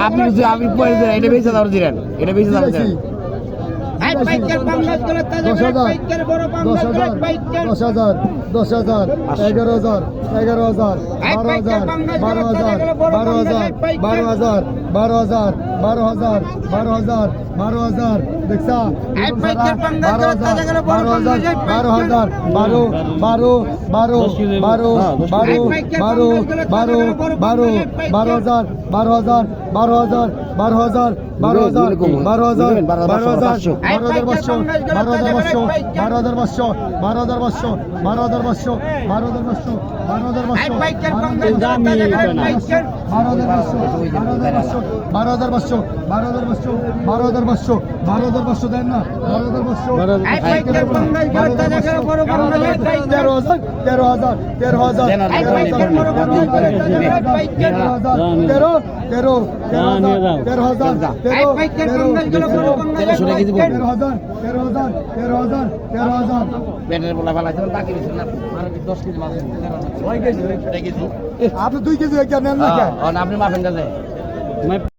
আপনি যদি আপনি পরে দেন এটা বেশি দাম দিলেন এটা বেশি দাম দিলেন দশ হাজার দশ হাজার দশ হাজার দশ হাজার এগারো হাজার এগারো হাজার বারো হাজার বারো হাজার বারো হাজার বারো হাজার বারো হাজার বারো হাজার বারো হাজার বারো হাজার দেখছা বারো হাজার বারো হাজার বারো হাজার বারো বারো বারো বারো বারো বারো বারো বারো বারো হাজার বারো হাজার বারো হাজার বারো হাজার বারো হাজার বারো হাজার বারো হাজার বারো হাজার পাঁচশো বারো হাজার পাঁচশো বারো হাজার পাঁচশো বারো হাজার পাঁচশো বারো হাজার পাঁচশো বারো হাজার পাঁচশো বারো হাজার পাঁচশো বারো হাজার পাঁচশো বারো হাজার পাঁচশো বারো হাজার পাঁচশো বারো হাজার পাঁচশো বারো হাজার পাঁচশো দেন না বারো হাজার পাঁচশো তেরো হাজার তেরো হাজার তেরো হাজার তেরো হাজার তেরো তেরো তেরো হাজার তেরো হাজার তেরো হাজার তেরো হাজার তেরো হাজার বলা ফেলা আছে বাকি না দশ কেজি মাছ কেজি আপনি দুই কেজি নেন না আপনি মাফেন